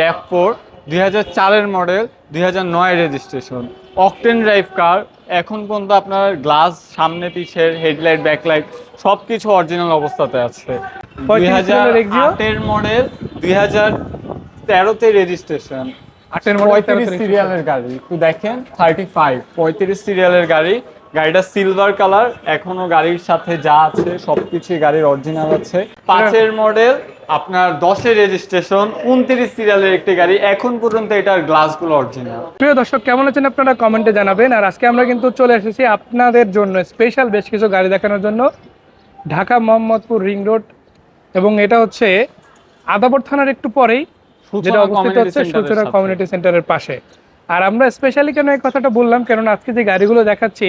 Rap four দুই চারের model দুই হাজার নয় রেজিস্ট্রেশন অকটেন ড্রাইভ কার এখন পর্যন্ত আপনার গ্লাস সামনে পিছের হেডলাইট ব্যাকলাইট সব কিছু অরিজিনাল অবস্থাতে আছে। দুই হাজার আটের মডেল দুই হাজার তেরোতে রেজিস্ট্রেশন আটের পঁয়ত্রিশ সিরিয়ালের গাড়ি। একটু দেখেন থার্টি ফাইভ পঁয়ত্রিশ সিরিয়ালের গাড়ি। গাড়িটা সিলভার কালার এখনও গাড়ির সাথে যা আছে সবকিছু গাড়ির অরিজিনাল আছে। পাঁচের মডেল আপনার দশের রেজিস্ট্রেশন উনত্রিশ সিরিয়ালের একটি গাড়ি এখন পর্যন্ত এটার গ্লাসগুলো অরিজিনাল প্রিয় দর্শক কেমন আছেন আপনারা? কমেন্টে জানাবেন। আর আজকে আমরা কিন্তু চলে এসেছি আপনাদের জন্য স্পেশাল বেশ কিছু গাড়ি দেখানোর জন্য। Dhaka Mohammadpur ring road. এবং এটা হচ্ছে আদাবর থানার একটু পরেই যেটা অবস্থিত হচ্ছে সূচনা কমিউনিটি সেন্টারের পাশে। আর আমরা স্পেশালি কেন এই কথাটা বললাম? কারণ আজকে যে গাড়িগুলো দেখাচ্ছি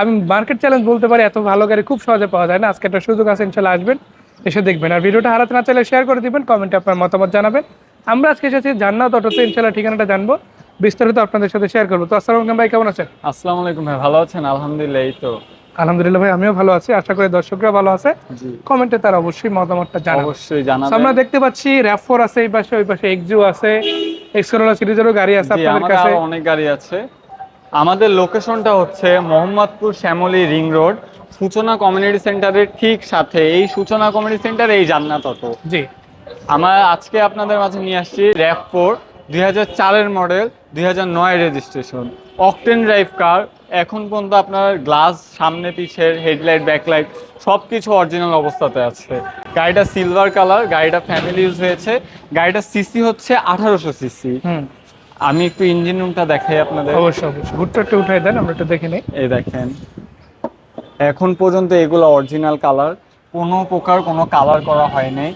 আমি মার্কেট চ্যালেঞ্জ বলতে পারি এত ভালো গাড়ি খুব সহজে পাওয়া যায় না। আজকে একটা সুযোগ আছে ইনশাল্লাহ আসবেন এসে দেখবেন। আর ভিডিওটা হারাতে না চাইলে শেয়ার করে দিবেন কমেন্টে আপনার মতামত জানাবেন। আমরা আজকে এসেছি জান্নাত অটোতে ইনশাল্লাহ ঠিকানাটা জানব। বিস্তারিত আপনাদের সাথে শেয়ার করব। তো আসসালামু আলাইকুম ভাই কেমন আছেন? আসসালামু আলাইকুম ভাই ভালো আছেন? আলহামদুলিল্লাহ এই তো। আলহামদুলিল্লাহ ভাই আমিও ভালো আছি। আশা করি দর্শকরা ভালো আছে। কমেন্টে তার অবশ্যই মতামতটা জানাব অবশ্যই তো আমরা দেখতে পাচ্ছি র্যাফোর আছে এই পাশে ওই পাশে এক্সিও আছে এক্সকোলা সিরিজেরও গাড়ি আছে আপনাদের কাছে। অনেক গাড়ি আছে। আমাদের লোকেশনটা হচ্ছে Mohammadpur Shyamoli ring road Suchona community সেন্টারের ঠিক সাথে। এই সূচনা কমিউনিটি সেন্টার এই জান্নাত অটো। জি। আমরা আজকে আপনাদের মাঝে নিয়ে আসছি র্যাপ ফোর দুই হাজার চারের মডেল দুই হাজার নয় রেজিস্ট্রেশন অকটেন ড্রাইভ কার এখন পর্যন্ত আপনার গ্লাস সামনে পিছের হেডলাইট ব্যাকলাইট সব কিছু অরিজিনাল অবস্থাতে আছে। গাড়িটা সিলভার কালার গাড়িটা ফ্যামিলি ইউজ হয়েছে। গাড়িটা সিসি হচ্ছে আঠারোশো সিসি আমি একটু ইঞ্জিন রুমটা দেখাই আপনাদের। অবশ্যই অবশ্যই। হুটটা একটু উঠাই দেন আমরা একটু দেখে নিই। এই দেখেন। এখন পর্যন্ত এগুলো অরিজিনাল কালার কোনো প্রকার কোনো কালার করা হয়নি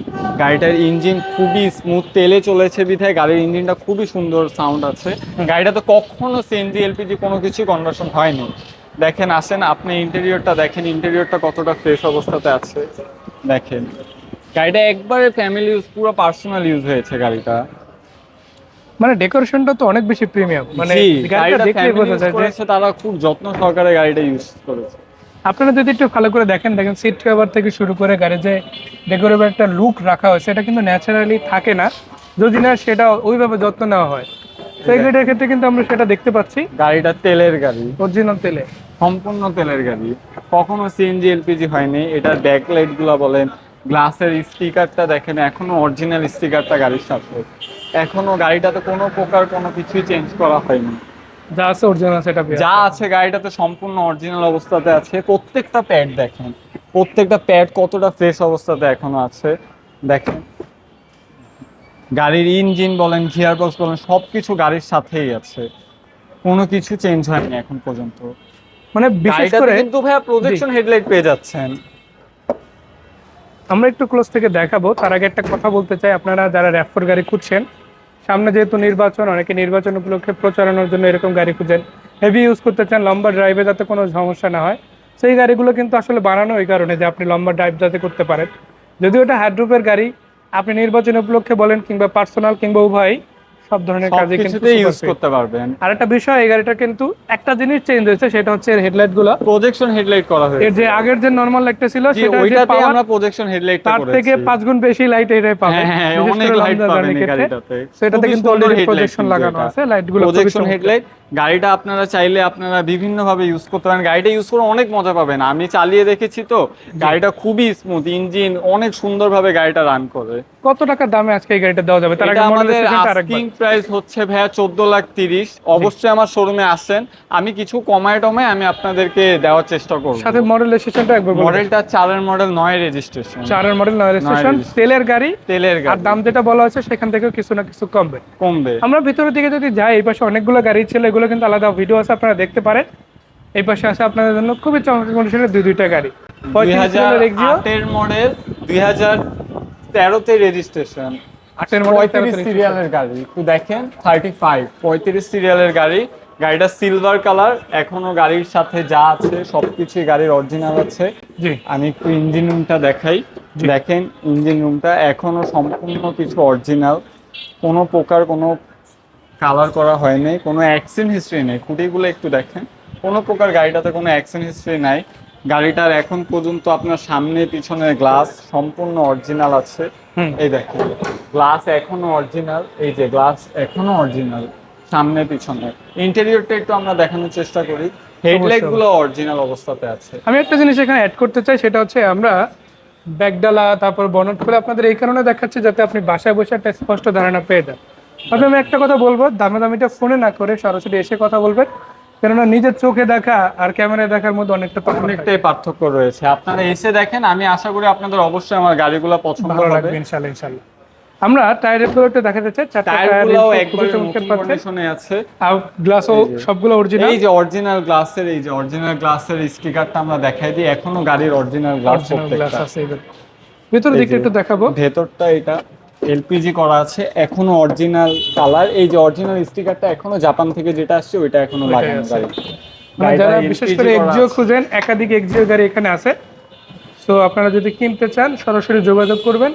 গাড়িটার ইঞ্জিন খুবই স্মুথ তেলে চলেছে বিধায় গাড়ির ইঞ্জিনটা খুবই সুন্দর সাউন্ড আছে। গাড়িটা তো কখনো সিএনজি এলপিজি কোনো কিছু কনভার্সন হয়নি। দেখেন আসেন আপনি ইন্টেরিয়রটা দেখেন ইন্টেরিয়রটা কতটা ফ্রেশ অবস্থাতে আছে। দেখেন। গাড়িটা একবারে ফ্যামিলি ইউজ পুরো পার্সোনাল ইউজ হয়েছে গাড়িটা। মানে ডেকোরেশনটা তো অনেক বেশি প্রিমিয়াম মানে গাড়িটা দেখলে বোঝা যায় যে তারা খুব যত্ন সহকারে গাড়িটা ইউজ করেছে। আপনারা যদি একটু ভালো করে দেখেন দেখেন সিট কভার থেকে শুরু করে গাড়ি যে ডেকোরেটিভ একটা লুক রাখা হয়েছে সেটা কিন্তু ন্যাচারালি থাকে না। যদি না সেটা ওইভাবে যত্ন নেওয়া হয়। তো এই গাড়িটার ক্ষেত্রে কিন্তু আমরা সেটা দেখতে পাচ্ছি। গাড়িটা তেলের গাড়ি। অরিজিনাল তেলে। সম্পূর্ণ তেলের গাড়ি। কখনো সিএনজি এলপিজি হয়নি। এটার ব্যাকলাইটগুলা বলেন গ্লাসের স্টিকারটা দেখেন এখনও অরিজিনাল স্টিকারটা গাড়ির সাথে। এখনও গাড়িটাতে কোনো প্রকার কোনো কিছুই চেঞ্জ করা হয়নি। যা আছে অরিজিনাল সেটা যা আছে গাড়িটাতে সম্পূর্ণ অরিজিনাল অবস্থাতে আছে। প্রত্যেকটা প্যাড দেখেন প্রত্যেকটা প্যাড কতটা ফ্রেশ অবস্থাতে এখনও আছে দেখেন। গাড়ির ইঞ্জিন বলেন গিয়ার বক্স বলেন সবকিছু গাড়ির সাথেই আছে। কোনো কিছু চেঞ্জ হয়নি এখন পর্যন্ত। মানে বিশেষ করে কিন্তু ভাইয়া প্রজেকশন হেডলাইট পেয়ে যাচ্ছেন। আমরা একটু ক্লোজ থেকে দেখাবো। তার আগে একটা কথা বলতে চাই, আপনারা যারা র্যাফোর গাড়ি খুঁজছেন, সামনে যেহেতু নির্বাচন, অনেকে নির্বাচন উপলক্ষে প্রচারণার জন্য এরকম গাড়ি খুঁজেন। হেভি ইউজ করতে চান লম্বা ড্রাইভে যাতে কোনো সমস্যা না হয়। সেই গাড়িগুলো কিন্তু আসলে বানানো এই কারণে যে আপনি লম্বা ড্রাইভ যাতে করতে পারেন। যদি ওটা হাইড্রোপের গাড়ি, আপনি নির্বাচন উপলক্ষে বলেন কিংবা পার্সোনাল কিংবা উভয় সব ধরনের কাজে কিন্তু ইউজ করতে পারবেন। আর একটা বিষয় এই গাড়িটা কিন্তু একটা জিনিস চেঞ্জ হয়েছে সেটা হচ্ছে এর হেডলাইটগুলো। প্রজেকশন হেডলাইট করা এর হয়েছে যে আগের যে নর্মাল লাইটটা ছিল সেটা ওইটাতে ওইটাতে আমরা প্রজেকশন হেডলাইট তার থেকে পাঁচ গুণ বেশি লাইট এটাই পাবে। হ্যাঁ হ্যাঁ অনেক লাইট পাবেন এই গাড়িটাতে। সেটাতে কিন্তু অলরেডি প্রজেকশন লাগানো। আছে লাইটগুলো প্রজেকশন হেডলাইট গাড়িটা আপনারা চাইলে আপনারা বিভিন্ন ভাবে ইউজ করতে পারেন। গাড়িটা ইউজ করে অনেক মজা পাবেন। আমি চালিয়ে দেখেছি তো গাড়িটা খুবই স্মুথ ইঞ্জিন অনেক সুন্দরভাবে গাড়িটা রান করে। কত টাকা দামে আজকে এই গাড়িটা দেওয়া যাবে? তার আগে আমাদের আস্কিং প্রাইস হচ্ছে ভাইয়া চোদ্দ লাখ তিরিশ। অবশ্যই আমার শোরুমে আসেন। আমি কিছু কমায় টমায় আমি আপনাদেরকে দেওয়ার চেষ্টা করব। সাথে মডেল স্টেশনটা একবার মডেলটা চারের মডেল নয় রেজিস্ট্রেশন চারের মডেল নয় registration। তেলের গাড়ি তেলের আর গাড়ি দাম যেটা বলা আছে সেখান থেকেও কিছু না কিছু কমবে। কমবে। আমরা ভিতরের দিকে যদি যাই এই পাশে অনেকগুলো গাড়ি ছিল এগুলো কিন্তু আলাদা ভিডিও আছে আপনারা দেখতে পারেন। এই পাশে আছে আপনাদের জন্য খুবই চমৎকার কন্ডিশনের দুই দুইটা গাড়ি। দুই হাজার মডেল দুই হাজার তেরোতে রেজিস্ট্রেশন সিরিয়ালের গাড়ি। একটু দেখেন থার্টি ফাইভ পঁয়ত্রিশ সিরিয়ালের গাড়ি। গাড়িটা সিলভার কালার এখনও গাড়ির সাথে যা আছে সবকিছুই গাড়ির অরিজিনাল আছে। আমি একটু ইঞ্জিন রুমটা দেখাই। দেখেন ইঞ্জিন রুমটা এখনও সম্পূর্ণ কিছু অরিজিনাল কোনো প্রকার কোনো কালার করা হয়নি কোনো অ্যাক্সিডেন্ট হিস্ট্রি নেই। খুঁটিগুলো একটু দেখেন। কোনো প্রকার গাড়িটাতে কোনো অ্যাক্সিডেন্ট হিস্ট্রি নাই। গাড়িটার এখন পর্যন্ত আপনার সামনে পিছনের গ্লাস সম্পূর্ণ অরিজিনাল আছে। এই দেখেন। গ্লাস এখনও অরিজিনাল এই যে গ্লাস এখনও অরিজিনাল সামনে পিছনে। ইন্টেরিয়রটা একটু আমরা দেখানোর চেষ্টা করি। হেডলাইটগুলো অরিজিনাল অবস্থাতে আছে। আমি একটা জিনিস এখানে অ্যাড করতে চাই সেটা হচ্ছে আমরা ব্যাগডালা তারপর বনট খুলে আপনাদের এই কারণে দেখাচ্ছি যাতে আপনি বাসায় বসে একটা স্পষ্ট ধারণা পেয়ে যান। তবে আমি একটা কথা বলব দামাদামিটা ফোনে না করে সরাসরি এসে কথা বলবেন। কেননা নিজের চোখে দেখা আর ক্যামেরায় দেখার মধ্যে অনেকটা অনেকটাই পার্থক্য রয়েছে। আপনারা এসে দেখেন আমি আশা করি আপনাদের অবশ্যই আমার গাড়িগুলো পছন্দ লাগবে ইনশাল্লাহ ইনশাল্লাহ আমরা টায়ারের গুলোতে দেখাতে চাই চারটা টায়ার টায়ারগুলো নতুন কন্ডিশনে আছে। আর গ্লাসও। সবগুলো অরিজিনাল এই যে অরিজিনাল গ্লাসের এই যে অরিজিনাল গ্লাসের স্টিকারটা আমরা দেখাই দিই। এখনও গাড়ির অরিজিনাল গ্লাস প্রত্যেকটা। আছে ভিতরের দিকটা একটু দেখাবো। ভেতরটা এটা। এলপিজি করা আছে এখনও অরিজিনাল কালার এই যে অরিজিনাল স্টিকারটা এখনও জাপান থেকে যেটা আসছে ওইটা এখনও লাগানো মানে যারা বিশেষ করে এক্সিও খুঁজেন একাধিক এক্সিও গাড়ি এখানে আছে। তো আপনারা যদি কিনতে চান সরাসরি যোগাযোগ করবেন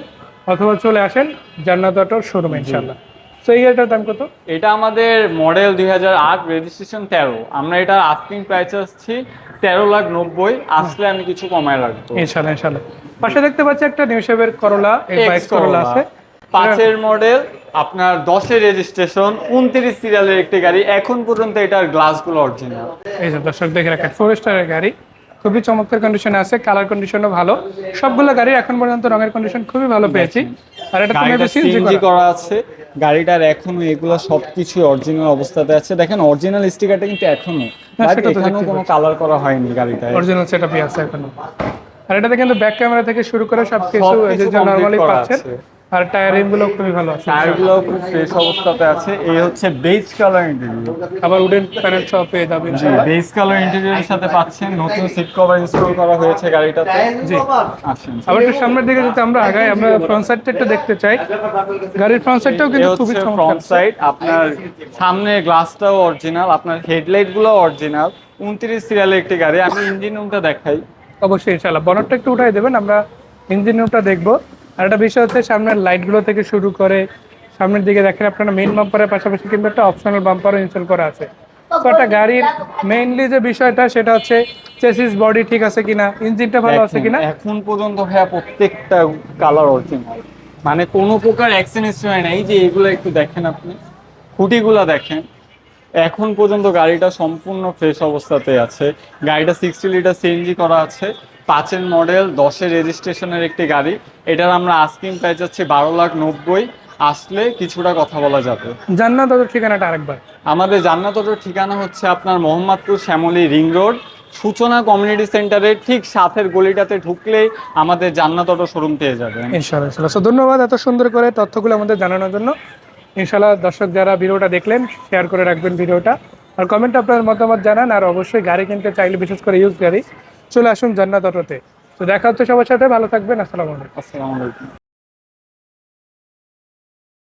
অথবা চলে আসেন জান্নাত অটোর শোরুমে ইনশাল্লাহ তো এই গাড়িটার দাম কত? এটা আমাদের মডেল দুই হাজার আট রেজিস্ট্রেশন তেরো। আমরা এটা আস্কিং প্রাইস আসছি তেরো লাখ নব্বই। আসলে আমি কিছু কমায় রাখব। ইনশাল্লাহ ইনশাল্লাহ পাশে দেখতে পাচ্ছি একটা নিউ শেপের করলা এই বাইক করলা আছে। পাঁচের মডেল আপনার দশের রেজিস্ট্রেশন উনত্রিশ সিরিয়ালের একটি গাড়ি। এখন পর্যন্ত এটার গ্লাসগুলো অরিজিনাল এই যে দর্শক দেখে রাখেন ফোরেস্টারের গাড়ি। খুবই চমৎকার কন্ডিশনে আছে কালার কন্ডিশনও ভালো। সবগুলো গাড়ি এখন পর্যন্ত রঙের কন্ডিশন খুবই ভালো পেয়েছি। আর এটা তো সিএনজি করা। আছে। গাড়িটার এখনও এগুলো সবকিছু অরিজিনাল অবস্থাতে আছে। দেখেন অরিজিনাল স্টিকারটা কিন্তু এখনও। না, বাট সেটা তো এখানেও দেখতে কোনো কালার করা হয়নি গাড়িটা অরিজিনাল সেটআপই আছে এখনও। আর এটাতে কিন্তু ব্যাক ক্যামেরা থেকে শুরু করে সবকিছু এই যে নরমালি পাচ্ছেন। আর টায়ারগুলো খুবই ভালো আছে। টায়ারগুলো খুব ফ্রেশ অবস্থাতে আছে। এই হচ্ছে বেজ কালার ইন্টেরিয়র আবার উডেন প্যানেল সহ পেয়ে যাবেন। বেজ কালার ইন্টেরিয়রের সাথে পাচ্ছেন। নতুন সিট কভার ইনস্টল করা হয়েছে গাড়িটাতে। জি। আবার একটু সামনের দিকে যদি আমরা আগাই আমরা ফ্রন্ট সাইডটা একটু দেখতে চাই। গাড়ির ফ্রন্ট সাইডটাও কিন্তু খুবই চমৎকার। ফ্রন্ট সাইড আপনার সামনের গ্লাসটাও অরিজিনাল আপনার হেডলাইটগুলো অরিজিনাল উনত্রিশ সিরিয়ালের একটি গাড়ি। আমি ইঞ্জিন রুমটা দেখাই। অবশ্যই ইনশাআল্লাহ। বনটটা একটু উঠাই দেবেন। আমরা ইঞ্জিন রুমটা দেখব। আর একটা বিষয় হচ্ছে সামনের লাইটগুলো থেকে শুরু করে সামনের দিকে দেখেন আপনারা মেইন বাম্পারের পাশাপাশি কিন্তু একটা অপশনাল বাম্পারও ইনস্টল করা আছে। তো একটা গাড়ির মেইনলি যে বিষয়টা সেটা হচ্ছে চেসিস বডি ঠিক আছে কিনা ইঞ্জিনটা ভালো আছে কিনা? এখন পর্যন্ত ভাইয়া প্রত্যেকটা কালার অরিজিনাল মানে কোনো প্রকার অ্যাক্সিডেন্ট হয় না এই যে এগুলো একটু দেখেন আপনি। খুঁটিগুলো দেখেন। এখন পর্যন্ত গাড়িটা সম্পূর্ণ ফ্রেশ অবস্থাতে আছে। গাড়িটা সিক্সটি লিটার সিএনজি করা আছে। পাঁচের মডেল দশের রেজিস্ট্রেশনের একটি গাড়ি। এটার আমরা আস্কিং প্রাইস হচ্ছে বারো লাখ নব্বই। আসলে কিছুটা কথা বলা যাবে। জান্নাত ওদের ঠিকানাটা আরেকবার। আমাদের জান্নাত অটোর ঠিকানা হচ্ছে আপনার Mohammadpur Shyamoli ring road. Suchona community সেন্টারের ঠিক সাথের গলিটাতে ঢুকলেই আমাদের জান্নাত অটো শোরুম পেয়ে যাবেন ইনশাআল্লাহ ইনশাআল্লাহ। ধন্যবাদ এত সুন্দর করে তথ্যগুলো আমাদের জানানোর জন্য। ইনশাআল্লাহ দর্শক যারা ভিডিওটা দেখলেন শেয়ার করে রাখবেন ভিডিওটা। আর কমেন্টে আপনার মতামত জানান আর অবশ্যই গাড়ি কিনতে চাইলে বিশেষ করে ইউজ গাড়ি। চলে আসুন জান্নাত অটোতে। তো দেখা হচ্ছে সবার সাথে, ভালো থাকবেন, আসসালামু আলাইকুম। আসসালামু আলাইকুম।